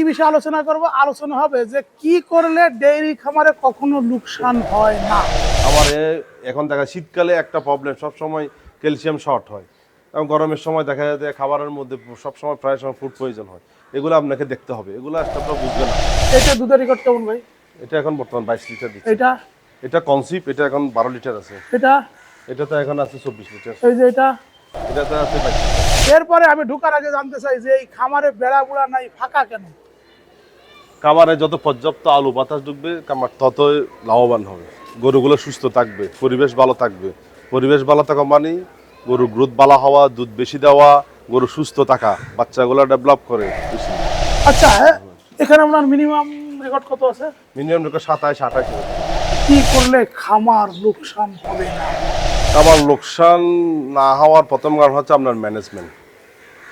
কি বিষয়ে আলোচনা করব। আলোচনা হবে যে কি করলে ডেইরি খামারে কখনো লোকসান হয় না? আমার এ- এখন দেখা শীতকালে একটা প্রবলেম সব সময় ক্যালসিয়াম শর্ট হয়। এবং গরমের সময় দেখা যায় যে খাবারের মধ্যে সব সময় প্রায় সময় ফুড পয়জন হয়। এগুলো আপনাকে দেখতে হবে। এগুলো একটা আপনারা বুঝবেন না। এটা দুধের রেকর্ড কেমন ভাই? এটা এখন বর্তমান বাইশ লিটার দিচ্ছে। এটা? এটা কনসিপ এটা এখন বারো লিটার আছে। এটা? এটা তো এখন আছে চব্বিশ লিটার এই যে এটা? এটা তো আছে বাইশ এরপরে আমি ঢুকার আগে জানতে চাই যে এই খামারে বেড়া বুড়া নাই ফাঁকা কেন? খামারে যত পর্যাপ্ত আলু বাতাস ঢুকবে খামার ততই লাভবান হবে। গরুগুলো সুস্থ থাকবে পরিবেশ ভালো থাকবে। পরিবেশ ভালো থাকা মানে গরু গ্রোথ ভালো হওয়া দুধ বেশি দেওয়া গরু সুস্থ থাকা বাচ্চাগুলো ডেভেলপ করে আচ্ছা এখানে আপনার মিনিমাম রেকর্ড কত আছে? মিনিমাম রেখে সাতাশ আঠাশ কি করলে খামার লোকসান হবে না? আমার লোকসান না হওয়ার প্রথম কারণ হচ্ছে আপনার ম্যানেজমেন্ট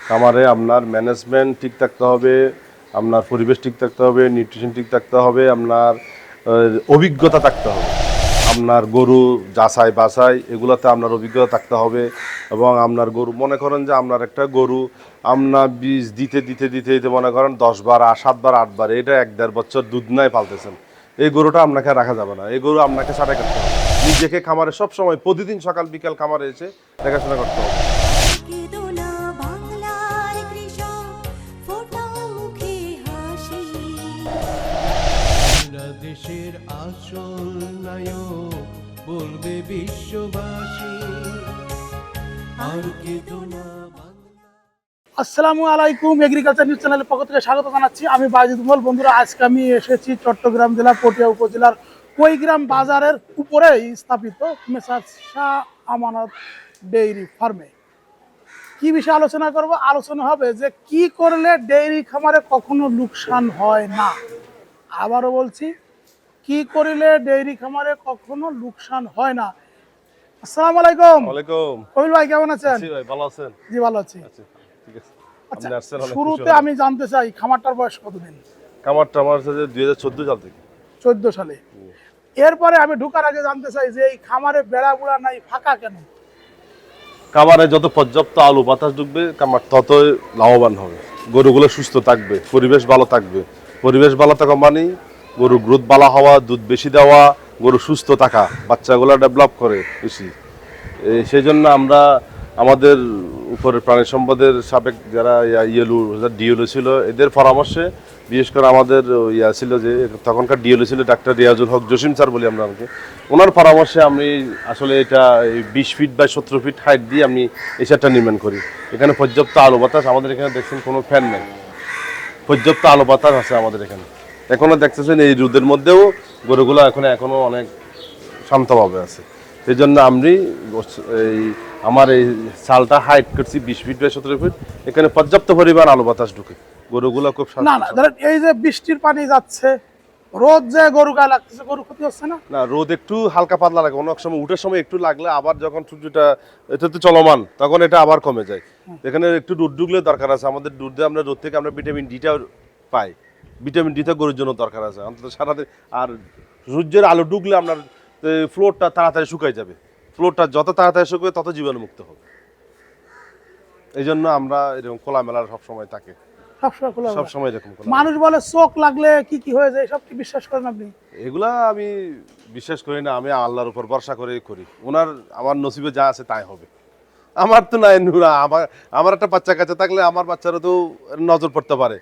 খামারে আপনার ম্যানেজমেন্ট ঠিক থাকতে হবে আপনার পরিবেশ ঠিক থাকতে হবে নিউট্রিশন ঠিক থাকতে হবে, আপনার অভিজ্ঞতা থাকতে হবে। আপনার গরু যাচাই বাছাই, এগুলোতে আপনার অভিজ্ঞতা থাকতে হবে এবং আপনার গরু, মনে করেন যে আপনার একটা গরু, আপনার বীজ দিতে দিতে দিতে দিতে মনে করেন দশ বার আর সাতবার আটবার এটা এক দেড় বছর দুধ নাই পালতেছেন। এই গরুটা আপনাকে রাখা যাবে না। এই গরু আপনাকে ছাড়াই করতে হবে। নিজেকে খামারে সব সময় প্রতিদিন সকাল, বিকাল খামারে এসে দেখাশোনা করতে হবে। বাংলাদেশের আসল নায়ক বলবে বিশ্ববাসী, আর না আসসালামু আলাইকুম, এগ্রিকালচার নিউজ চ্যানেলের পক্ষ থেকে স্বাগত জানাচ্ছি। আমি বাজিদ মল বন্ধুরা, আজকে আমি এসেছি চট্টগ্রাম জেলার পটিয়া উপজেলার কৈগ্রাম বাজারের উপরেই স্থাপিত মেসার শাহ আমানত ডেইরি ফার্মে। কি বিষয়ে আলোচনা করব? আলোচনা হবে যে কি করলে ডেইরি খামারে কখনো লোকসান হয় না। আবারও বলছি কি করিলে ডেইরি খামারে কখনো লোকসান হয় না? আসসালামু আলাইকুম। ওয়ালাইকুম। কবিল ভাই কেমন আছেন? জি ভাই ভালো আছেন? জি ভালো আছি। আচ্ছা ঠিক আছে। আচ্ছা শুরুতে আমি জানতে চাই খামারটার বয়স কতদিন? খামারটা আমার হাজার চোদ্দ সাল থেকে। চোদ্দ সালে। এরপরে আমি ঢুকার আগে জানতে চাই যে এই খামারে বেড়া বুড়া নাই ফাঁকা কেন? খামারে যত পর্যাপ্ত আলু বাতাস ঢুকবে খামার ততই লাভবান হবে। গরুগুলো সুস্থ থাকবে পরিবেশ ভালো থাকবে। পরিবেশ ভালো থাকা মানে গরু গ্রোথ ভালো হওয়া, দুধ বেশি দেওয়া, গরু সুস্থ থাকা, বাচ্চাগুলো ডেভেলপ করে বেশি। সেই জন্য আমরা আমাদের উপরে প্রাণী সম্পদের সাবেক যারা ইয়েলু ডিএলও ছিল, এদের পরামর্শে বিশেষ করে আমাদের ইয়া ছিল যে, তখনকার ডিএলও ছিল ডাক্তার রিয়াজুল হক জসিম স্যার বলি আমরা আমাকে ওনার পরামর্শে আমি আসলে এটা বিশ ফিট বা সতেরো ফিট হাইট দিয়ে আমি এই সেটটা নির্মাণ করি। এখানে পর্যাপ্ত আলো বাতাস, আমাদের এখানে দেখছেন কোনো ফ্যান নেই। পর্যাপ্ত আলো বাতাস আছে আমাদের এখানে। এখনও দেখতেছেন এই রোদের মধ্যেও গরুগুলো এখন এখনও অনেক শান্তভাবে আছে। সেই জন্য আমি এই আমার এই চালটা হাইট করছি বিশ ফিট বা সতেরো ফিট। এখানে পর্যাপ্ত পরিমাণ আলো বাতাস ঢুকে। গরুগুলো খুব শান্ত- না না ধরেন এই যে বৃষ্টির পানি যাচ্ছে রোদ যে গরু গায়ে লাগতেছে গরু ক্ষতি হচ্ছে না? না রোদ একটু হালকা পাতলা লাগে। অনেক সময় উঠার সময় একটু লাগলে আবার যখন সূর্যটা এটা তো চলমান তখন এটা আবার কমে যায়। এখানে একটু রোদ ঢুকলে দরকার আছে। আমাদের রোদ দিয়ে আমরা রোদ থেকে আমরা ভিটামিন ডিটা পাই। ভিটামিন ডিটা গরুর জন্য দরকার আছে। অন্তত সারাদিন আর সূর্যের আলো ঢুকলে আপনার ফ্লোরটা তাড়াতাড়ি শুকাই যাবে। ফ্লোরটা যত তাড়াতাড়ি শুকবে তত জীবাণুমুক্ত হবে। এই জন্য আমরা এরকম খোলামেলা সবসময় থাকে সবসময় খোলা রাখা। সবসময় এরকম মানুষ বলে চোখ লাগলে কি কি হয়ে যায় সব কি বিশ্বাস করেন আপনি? এগুলা আমি বিশ্বাস করি না আমি আল্লাহর উপর ভরসা করে করি। ওনার আমার নসিবে যা আছে তাই হবে। আমার তো নাই নুরা আমার আমার একটা বাচ্চা কাছে থাকলে আমার বাচ্চারা তো নজর পড়তে পারে।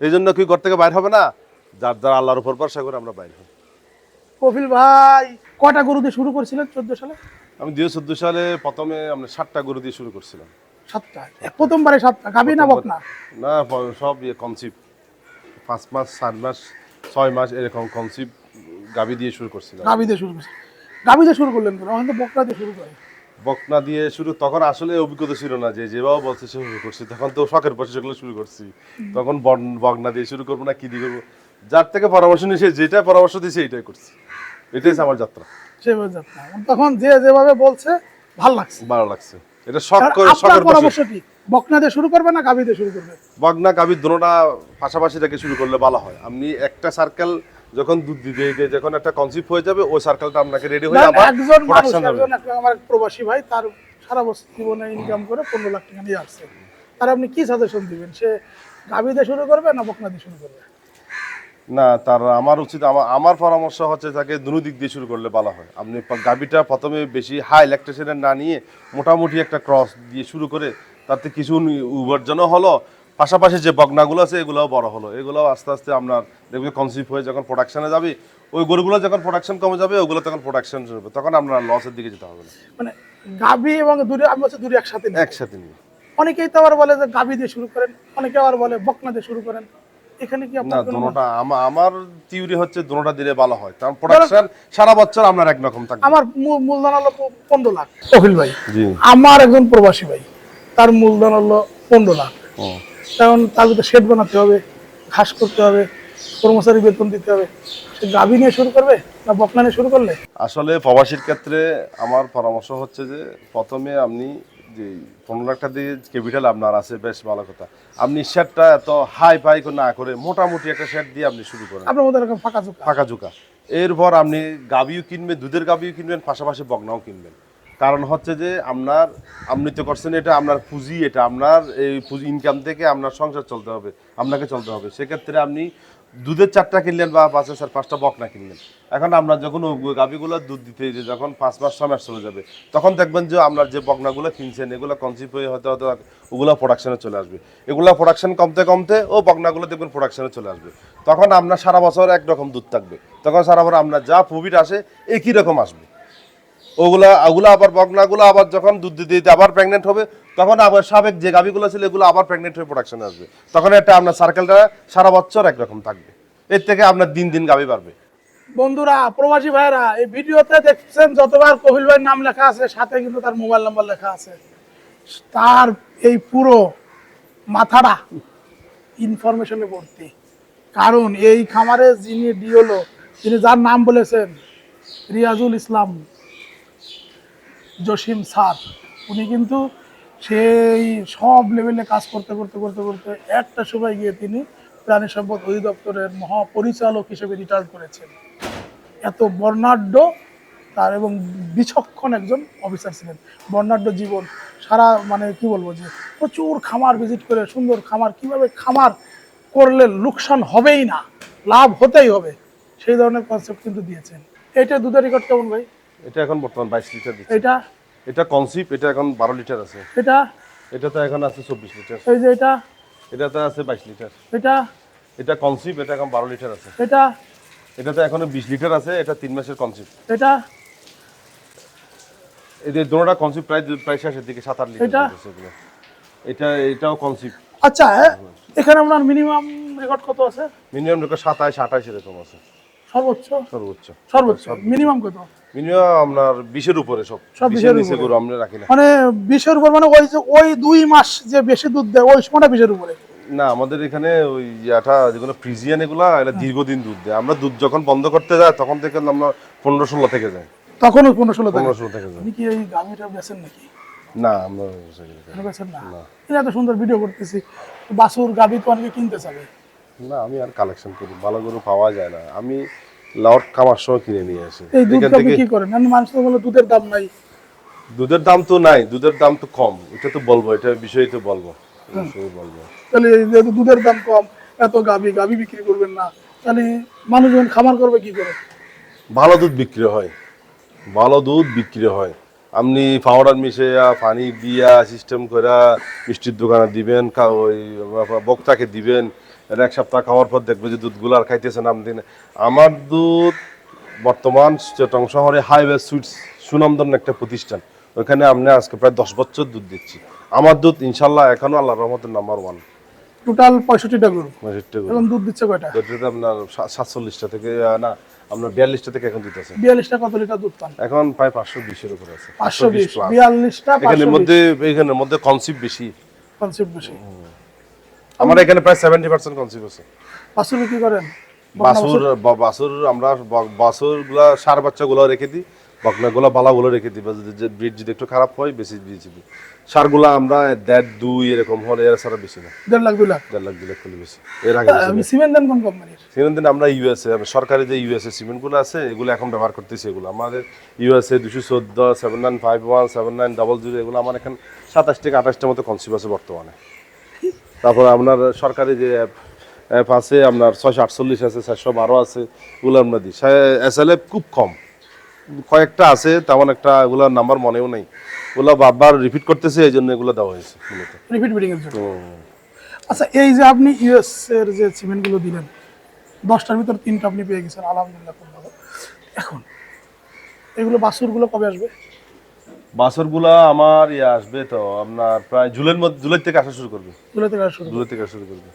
এই জন্য কি ঘর থেকে বাইর হবে না? যার যার আল্লাহর উপর ভরসা করে আমরা বাইর হই কপিল ভাই কটা গরু দিয়ে শুরু করেছিলেন চোদ্দ সালে? আমি দুই চোদ্দ সালে প্রথমে আমরা সাতটা গরু দিয়ে শুরু করছিলাম। সাতটা? প্রথমবারে সাতটা? গাবি না বকনা না? সব ইয়ে কনসিপ পাঁচ মাস চার মাস ছয় মাস এরকম কনসিপ গাবি দিয়ে শুরু করছিলাম। গাবি দিয়ে শুরু করছে গাবি দিয়ে শুরু করলেন এখন তো বকনা দিয়ে শুরু করে। বকনা দিয়ে শুরু তখন আসলে অভিজ্ঞতা ছিল না যে যেভাবে বলছে সে শুরু করছি। তখন তো শখের বসে সেগুলো শুরু করছি। তখন বকনা দিয়ে শুরু করব না কি দিয়ে করব? যার থেকে পরামর্শ নিয়ে সে যেটা পরামর্শ দিয়েছে এটাই করছি। এটাই আমার যাত্রা। সেভাবে যাত্রা। তখন যে যেভাবে বলছে ভালো লাগছে। ভালো লাগছে। এটা শখ করে শখের পরামর্শ কি? বকনা দিয়ে শুরু করবে না গাবি দিয়ে শুরু করবে? বগনা গাভীর দুটোটা পাশাপাশি রেখে শুরু করলে ভালো হয়। আপনি একটা সার্কেল যখন দুধ দিতে দিতে যখন একটা কনসিপ্ট হয়ে যাবে ওই সার্কেলটা আপনাকে রেডি হয়ে আবার একজন মানুষ একজন আমার প্রবাসী ভাই তার সারা বছর জীবনে ইনকাম করে পনেরো লাখ টাকা নিয়ে আসছে। তার আপনি কি সাজেশন দিবেন? সে গাভী দিয়ে শুরু করবে না বকনা দিয়ে শুরু করবে? না তার আমার উচিত আমার আমার পরামর্শ হচ্ছে তাকে দুনো দিক দিয়ে শুরু করলে ভালো হয়। আপনি গাভীটা প্রথমে বেশি হাই ইলেকট্রিশিয়ানের না নিয়ে মোটামুটি একটা ক্রস দিয়ে শুরু করে তাতে কিছু উপার্জন হলো পাশাপাশি যে বগনাগুলো আছে এগুলোও বড় হলো। এগুলোও আস্তে আস্তে আপনার দেখবে কনসিভ হয়ে যখন প্রোডাকশনে যাবে ওই গরুগুলো যখন প্রোডাকশন কমে যাবে ওগুলো তখন প্রোডাকশন হবে। তখন আপনার লসের দিকে যেতে হবে না। মানে গাভী এবং দুটো আমি হচ্ছে দুটো একসাথে একসাথে নিয়ে। অনেকেই তো আবার বলে যে গাভী দিয়ে শুরু করেন অনেকে আবার বলে বকনা দিয়ে শুরু করেন। এখানে কি আপনার দোনোটা আমার থিওরি হচ্ছে দোনোটা দিলে ভালো হয়। কারণ প্রোডাকশন সারা বছর আপনার একরকম থাকবে। আমার মূলধন হলো প- পনেরো লাখ। কপিল ভাই জি। আমার একজন প্রবাসী ভাই তার মূলধন হলো পনেরো লাখ। ও। কারণ তার ভিতরে শেড বানাতে হবে ঘাস করতে হবে কর্মচারী বেতন দিতে হবে। সে গাভী নিয়ে শুরু করবে না বকনা নিয়ে শুরু করলে? আসলে প্রবাসীর ক্ষেত্রে আমার পরামর্শ হচ্ছে যে প্রথমে আপনি যে পনেরো লাখ টাকা দিয়ে ক্যাপিটাল আপনার আছে বেশ ভালো কথা। আপনি শেডটা এত হাই ফাই না করে মোটামুটি একটা শেড দিয়ে আপনি শুরু করেন। আপনার মধ্যে এরকম ফাঁকা ফাঁকা ঝুঁকা। এরপর আপনি গাবিও কিনবেন দুধের গাবিও কিনবেন পাশাপাশি বগনাও কিনবেন। কারণ হচ্ছে যে আপনার, আপনি তো করছেন এটা, আপনার পুঁজি এটা, আপনার এই পুঁজি ইনকাম থেকে আপনার সংসার চলতে হবে, আপনাকে চলতে হবে। সেক্ষেত্রে আপনি দুধের চারটা কিনলেন বা পাঁচ হাজার পাঁচটা বকনা কিনলেন। এখন আপনার যখন গাভিগুলো দুধ দিতে যে যখন পাঁচ মাস, ছয় মাস চলে যাবে, তখন দেখবেন যে আপনার যে বকনাগুলো কিনছেন, এগুলো কনসিভ হয়ে হতে হতে ওগুলো প্রোডাকশানে চলে আসবে। এগুলো প্রোডাকশন কমতে কমতে ও বকনাগুলো দেখবেন প্রোডাকশানে চলে আসবে। তখন আপনার সারা বছর একরকম দুধ থাকবে। তখন সারা বছর আপনার যা প্রফিট আসে, একই রকম আসবে। ওগুলা, ওগুলো আবার বকনাগুলো আবার যখন দুধ দিতে দিতে আবার প্রেগনেন্ট হবে, তখন আবার সাবেক যে গাভিগুলো ছিল এগুলো আবার প্রেগনেন্ট হয়ে প্রোডাকশনে আসবে। তখন একটা আপনার সার্কেলটা সারা বছর একরকম থাকবে। এর থেকে আপনার দিন দিন গাভি বাড়বে। বন্ধুরা, প্রবাসী ভাইরা এই ভিডিওতে দেখছেন যতবার কপিল ভাইয়ের নাম লেখা আছে, সাথে কিন্তু তার মোবাইল নাম্বার লেখা আছে। তার এই পুরো মাথাটা ইনফরমেশনে ভর্তি। কারণ এই খামারে যিনি ডিওলো তিনি যার নাম বলেছেন, রিয়াজুল ইসলাম। জসিম স্যার। উনি কিন্তু সেই সব লেভেলে কাজ করতে করতে করতে করতে একটা সময় গিয়ে তিনি প্রাণী সম্পদ অধিদপ্তরের মহাপরিচালক হিসেবে রিটায়ার করেছেন। এত বর্ণাঢ্য তার এবং বিচক্ষণ একজন অফিসার ছিলেন। বর্ণাঢ্য জীবন, সারা মানে কি বলব যে প্রচুর খামার ভিজিট করে, সুন্দর খামার, কীভাবে খামার করলে লোকসান হবেই না, লাভ হতেই হবে, সেই ধরনের কনসেপ্ট কিন্তু দিয়েছেন। এটা দুধের রেকর্ড কেমন ভাই? এটা এখন বর্তমান বাইশ লিটার দিচ্ছে। এটা? এটা কনসিপ এটা এখন বারো লিটার আছে। এটা? এটা তো এখন আছে চব্বিশ লিটার। এই যে এটা? এটাতে আছে বাইশ লিটার। এটা? এটা কনসিপ এটা এখন বারো লিটার আছে। এটা? এটাতে এখনও বিশ লিটার আছে এটা তিন মাসের কনসিপ এটা? এদের দুটোটা কনসিপ প্রায় প্রায় শেষের দিকে সাত আট লিটার এটা? এটা এটাও কনসিপ আচ্ছা এখানে আপনার মিনিমাম রেকর্ড কত আছে? মিনিমাম দেখো সাতাইশ আঠাইশ এরকম আছে। সর্বোচ্চ? সর্বোচ্চ। সর্বোচ্চ মিনিমাম কত? মিনিমাম আপনার বিশের উপরে সব সব বিশের নিচে গরু আমরা রাখি না। মানে বিশের উপর মানে ওই ওই দুই মাস যে বেশি দুধ দেয় ওই সময়টা বিশের উপরে। না আমাদের এখানে ওই ইয়াটা যেগুলো ফ্রিজিয়ান এগুলা এটা দীর্ঘদিন দুধ দেয়। আমরা দুধ যখন বন্ধ করতে যাই তখন থেকে আমরা পনেরো ষোলো থেকে যাই। তখন ওই পনেরো ষোলো পনেরো ষোলো থেকে যাই। আপনি কি এই গাভিটা বেছেন নাকি? না আমরা বেছেন না? এটা এত সুন্দর ভিডিও করতেছি। বাসুর গাভি তো অনেকে কিনতে চাবে না আমি আর কালেকশন করি ভালো গরু পাওয়া যায় না। আমি লাউট খামার সময় কিনে নিয়ে আসি। এই দুধ আপনি কি করেন? আমি মানুষ তো বলে দুধের দাম নাই। দুধের দাম তো নাই দুধের দাম তো কম। এটা তো বলব এটা বিষয় তো বলব। বলব। তাহলে এই যেহেতু দুধের দাম কম এত গাভি গাভি বিক্রি করবেন না। তাহলে মানুষজন খামার করবে কি করে? ভালো দুধ বিক্রি হয়। ভালো দুধ বিক্রি হয়। আপনি পাউডার মিশিয়ে পানি দিয়া সিস্টেম করে মিষ্টির দোকানে দিবেন ওই বক্তাকে দিবেন এর এক সপ্তাহ খাওয়ার পর দেখবে যে দুধগুলো আর খাইতেছেন আপনি আমার দুধ বর্তমান চট্টং শহরে হাইওয়ে সুইটস সুনামধন্য একটা প্রতিষ্ঠান। ওখানে আপনি আজকে প্রায় দশ বছর দুধ দিচ্ছি। আমার দুধ ইনশাল্লাহ এখনও আল্লাহ রহমতের নাম্বার ওয়ান টোটাল পঁয়ষট্টিটা গরু। ওটাতে এখন দুধ দিচ্ছে কয়টা? আপনার সাতচল্লিশটা থেকে না আপনার বিয়াল্লিশটা থেকে এখন দিতেছে। বিয়াল্লিশটা কত লিটার দুধ পান? এখন প্রায় পাঁচশো বিশের উপরে আছে। পাঁচশো বিশ। বিয়াল্লিশটা এখানের মধ্যে এখানের মধ্যে কনসিপ বেশি। কনসেপ্ট বেশি। আমার এখানে প্রায় সেভেন্টি পার্সেন্ট কনসিপ আছে। বাসুর কি করেন? বাসুর বাসুর? আমরা ব- বাসুরগুলা সার বাচ্চা গুলো রেখে দিই বকনা গুলা বালা গুলো রেখে দিই যে ব্রিড যদি একটু খারাপ হয় বেশি দিয়েছি দিই। সারগুলা আমরা দেড় দুই এরকম হলে এর ছাড়া বেশি না। দেড় লাখ দুই লাখ? দেড় লাখ দুই লাখ করলে বেশি। এর আগে আমি সিমেন্ট দেন কোন কোম্পানির সেখান দিন আমরা ইউএসএ সরকারি যে ইউএসএ সিমেন্টগুলো আছে এগুলো এখন ব্যবহার করতেছি এগুলো। আমাদের ইউএসএ দুশো চোদ্দ seven nine five one seven nine double zero এগুলো আমার এখন সাতাশ থেকে আঠাশটার মতো কনসিভ আছে বর্তমানে। তারপর আপনার সরকারি যে অ্যাপ অ্যাপ আছে আপনার ছয়শো আটচল্লিশ আছে চারশো বারো আছে ওগুলো আমরা দিই। এস এল এফ খুব কম। কয়েকটা আছে তেমন একটা এগুলোর নাম্বার মনেও নেই। ওগুলো বারবার রিপিট করতেছে এই জন্য এগুলো দেওয়া হয়েছে মূলত। রিপিট বিডিং এর জন্য। আচ্ছা এই যে আপনি ইউএস এর যে সিমেন্টগুলো দিলেন দশটার ভিতর তিনটা আপনি পেয়ে গেছেন আলহামদুলিল্লাহ খুব ভালো। এখন এগুলো বাসুরগুলো কবে আসবে? বাসরগুলা আমার ইয়ে আসবে তো আপনার প্রায় জুলাইয়ের মধ্যে জুলাই থেকে আসা শুরু করবে। জুলাই থেকে আসা শুরু জুলাই থেকে আসা শুরু করবে।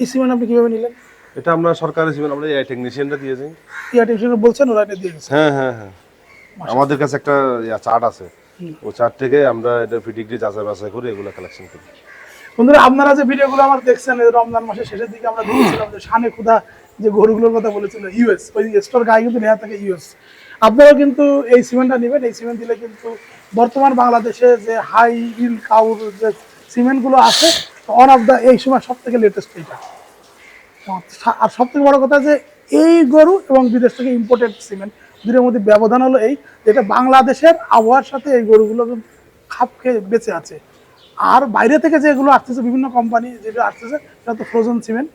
এই সিমেন্ট আপনি কীভাবে নিলেন? এটা আমরা সরকারি সিমেন্ট আমরা এই টেকনিশিয়ানটা দিয়েছি টিআরটিসি বলছেন ওরা এটা দিয়ে গেছে। হ্যাঁ হ্যাঁ হ্যাঁ। আমাদের কাছে একটা চার্ট আছে। ও চার্ট থেকে আমরা এটা ফিডিগ্রি যাচাই বাছাই করে এগুলো কালেকশন করি। বন্ধুরা আপনারা যে ভিডিওগুলো আমার দেখছেন এই রমজান মাসের শেষের দিকে আমরা দেখেছিলাম যে শানে খুদা যে গরুগুলোর কথা বলেছিল ইউএস। ওই স্টোর গায়ে কিন্তু নেওয়া থাকে ইউএস। আপনারাও কিন্তু এই সিমেন্টটা নেবেন, এই সিমেন্ট দিলে কিন্তু বর্তমান বাংলাদেশে যে হাই ইল কাউর যে সিমেন্টগুলো আছে ওয়ান অফ দ্য এই সময় সব থেকে লেটেস্ট এইটা আর সব থেকে বড় কথা যে এই গরু এবং বিদেশ থেকে ইম্পোর্টেড সিমেন্ট দুটোর মধ্যে ব্যবধান হলো এই, যেটা বাংলাদেশের আবহাওয়ার সাথে এই গরুগুলো খাপ খেয়ে বেঁচে আছে। আর বাইরে থেকে যেগুলো আসতেছে, বিভিন্ন কোম্পানি যেগুলো আসতেছে, সেটা তো ফ্রোজেন সিমেন্ট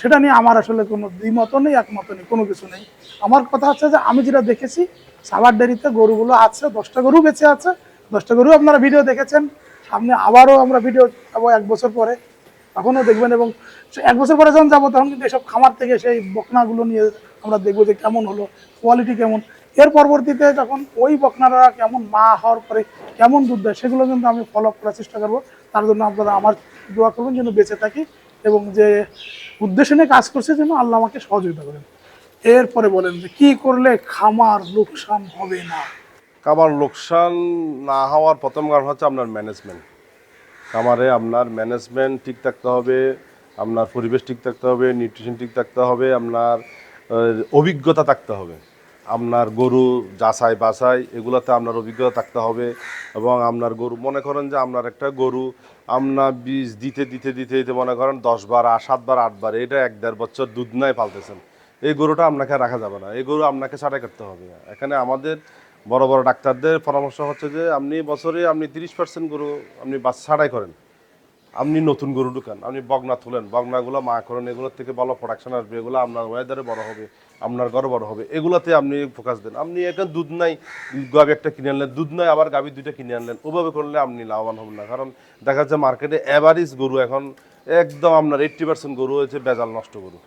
সেটা নিয়ে আমার আসলে কোনো দ্বিমত নেই একমত নেই, কোনো কিছু নেই। আমার কথা হচ্ছে যে আমি যেটা দেখেছি সাবার ডেরিতে গরুগুলো আছে, দশটা গরু বেঁচে আছে। দশটা গরু আপনারা ভিডিও দেখেছেন। সামনে আবারও আমরা ভিডিও যাব এক বছর পরে। তখনও দেখবেন এবং এক বছর পরে যখন যাব, তখন কিন্তু এসব খামার থেকে সেই বকনাগুলো নিয়ে আমরা দেখব যে কেমন হলো কোয়ালিটি কেমন। এর পরবর্তীতে যখন ওই বকনারা কেমন মা হওয়ার পরে কেমন দুধ দেয়, সেগুলো কিন্তু আমি ফলো আপ করার চেষ্টা করব। তার জন্য আপনারা আমার দোয়া করবেন যেন বেঁচে থাকি এবং যে উদ্দেশ্য নিয়ে কাজ করছে যেন আল্লাহ আমাকে সহযোগিতা করেন। এরপরে বলেন যে, কি করলে খামার লোকসান হবে না? কামার লোকসান না হওয়ার প্রথম কারণ হচ্ছে আপনার ম্যানেজমেন্ট খামারে আপনার ম্যানেজমেন্ট ঠিক থাকতে হবে, আপনার পরিবেশ ঠিক থাকতে হবে নিউট্রিশন ঠিক থাকতে হবে, আপনার অভিজ্ঞতা থাকতে হবে। আপনার গরু যাচাই বাছাই, এগুলোতে আপনার অভিজ্ঞতা থাকতে হবে এবং আপনার গরু, মনে করেন যে আপনার একটা গরু, আপনার বীজ দিতে দিতে দিতে দিতে মনে করেন দশ বার আর সাতবার আটবার এটা এক দেড় বছর দুধ নাই পালতেছেন। এই গরুটা আপনাকে রাখা যাবে না। এই গরু আপনাকে ছাড়াই করতে হবে। এখানে আমাদের বড় বড় ডাক্তারদের পরামর্শ হচ্ছে যে আপনি বছরে আপনি তিরিশ পার্সেন্ট গরু আপনি বাস ছাড়াই করেন। আপনি নতুন গরু ঢুকান, আপনি বগনা তুলেন, বগনাগুলো মা করেন, এগুলোর থেকে ভালো প্রোডাকশন আসবে, এগুলো আপনার ওয়েদারে বড় হবে, আপনার ঘরে বড় হবে, এগুলোতে আপনি ফোকাস দেন। আপনি এখন দুধ নাই গাভি একটা কিনে আনলেন, দুধ নাই, আবার গাভি দুইটা কিনে আনলেন, ওভাবে করলে আপনি লাভবান হবেন না, কারণ দেখা যাচ্ছে মার্কেটে অ্যাভারেজ গরু এখন একদম আপনার এইট্টি পার্সেন্ট গরু হয়েছে বেজাল নষ্ট গরু।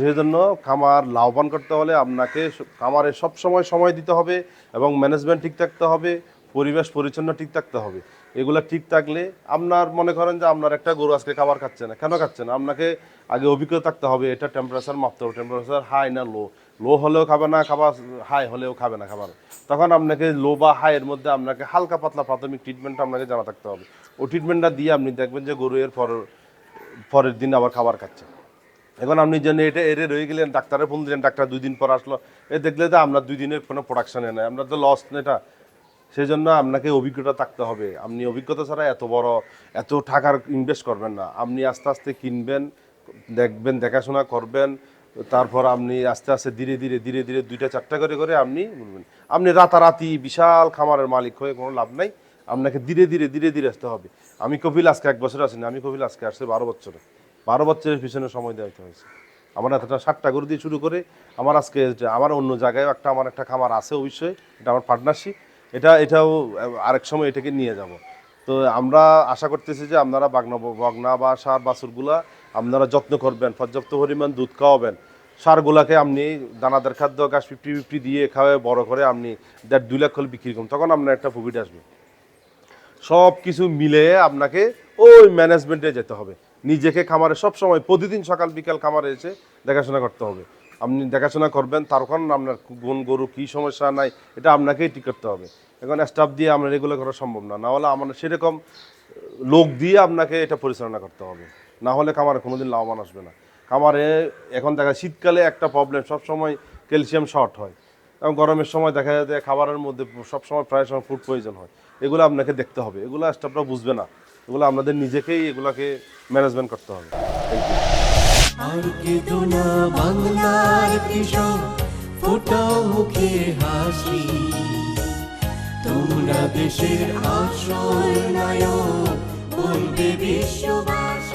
সেই জন্য খামার লাভবান করতে হলে আপনাকে খামারে সব সময় সময় দিতে হবে এবং ম্যানেজমেন্ট ঠিক থাকতে হবে, পরিবেশ পরিচ্ছন্ন ঠিক থাকতে হবে। এগুলো ঠিক থাকলে আপনার মনে করেন যে আপনার একটা গরু আজকে খাবার খাচ্ছে না। কেন খাচ্ছে না? আপনাকে আগে অভিজ্ঞতা থাকতে হবে, এটা টেম্পারেচার মাপতে হবে। টেম্পারেচার হাই না লো লো হলেও খাবে না, খাবার হাই হলেও খাবে না খাবার। তখন আপনাকে লো বা হাই এর মধ্যে আপনাকে হালকা পাতলা প্রাথমিক ট্রিটমেন্টটা আপনাকে জানা থাকতে হবে। ও ট্রিটমেন্টটা দিয়ে আপনি দেখবেন যে গরু এর পর পরের দিন আবার খাবার খাচ্ছে। এখন আপনি জেনে এটা এরে রয়ে গেলেন ডাক্তারে ফোন দিলেন, ডাক্তার দুই দিন পর আসলো। এ দেখলে তো আপনার দুই দিনের কোনো প্রোডাকশনে নেই। আপনার তো লস এটা সেই জন্য আপনাকে অভিজ্ঞতা থাকতে হবে। আপনি অভিজ্ঞতা ছাড়া এত বড়, এত টাকার ইনভেস্ট করবেন না। আপনি আস্তে আস্তে কিনবেন, দেখবেন, দেখাশোনা করবেন, তারপর আপনি আস্তে আস্তে ধীরে ধীরে ধীরে ধীরে দুইটা, চারটা করে করে আপনি বলবেন। আপনি রাতারাতি বিশাল খামারের মালিক হয়ে কোনো লাভ নাই। আপনাকে ধীরে ধীরে ধীরে ধীরে আসতে হবে। আমি কপিল আজকে এক বছর আসিনি আমি কপিল আজকে আসছে বারো বছরে। বারো বছরের পিছনে সময় দেওয়া হয়েছে। আমার এতটা ষাটটা গরু দিয়ে শুরু করে, আমার আজকে আমার অন্য জায়গায় একটা, আমার একটা খামার আছে অবশ্যই, এটা আমার পার্টনারশিপ এটা, এটাও আরেক সময় এটাকে নিয়ে যাব। তো আমরা আশা করতেছি যে আপনারা বাগনা, বগনা বা সার, বাছুরগুলা আপনারা যত্ন করবেন, পর্যাপ্ত পরিমাণ দুধ খাওয়াবেন। সারগুলাকে আপনি দানাদার খাদ্য, গাছ ফিফটি ফিফটি দিয়ে খাওয়ায় বড় করে আপনি দেড় দুই লাখ হলে বিক্রি করুন, তখন আপনার একটা প্রফিট আসবে। সব কিছু মিলে আপনাকে ওই ম্যানেজমেন্টে যেতে হবে। নিজেকে খামারে সব সময় প্রতিদিন সকাল বিকাল খামারে এসে দেখাশোনা করতে হবে। আপনি দেখাশোনা করবেন তখন আপনার কোন গরু কী সমস্যা নাই, এটা আপনাকেই ঠিক করতে হবে। এখন স্টাফ দিয়ে আমরা এগুলো করা সম্ভব না না হলে আমার সেরকম লোক দিয়ে আপনাকে এটা পরিচালনা করতে হবে। না হলে খামারে কোনোদিন লাভবান আসবে না। খামারে এখন দেখা শীতকালে একটা প্রবলেম সব সময় ক্যালসিয়াম শর্ট হয়। এবং গরমের সময় দেখা যায় খাবারের মধ্যে সবসময় প্রায় সময় ফুড প্রয়োজন হয়। এগুলো আপনাকে দেখতে হবে, এগুলো স্টাফরা বুঝবে না। এগুলো আপনাদের নিজেকেই এগুলাকে ম্যানেজমেন্ট করতে হবে। আর কেঁদো বাংলার কৃষক ফোটাও মুখে হাসি। তোমরা দেশের আসল নায়ক বলবে বিশ্ববাসী।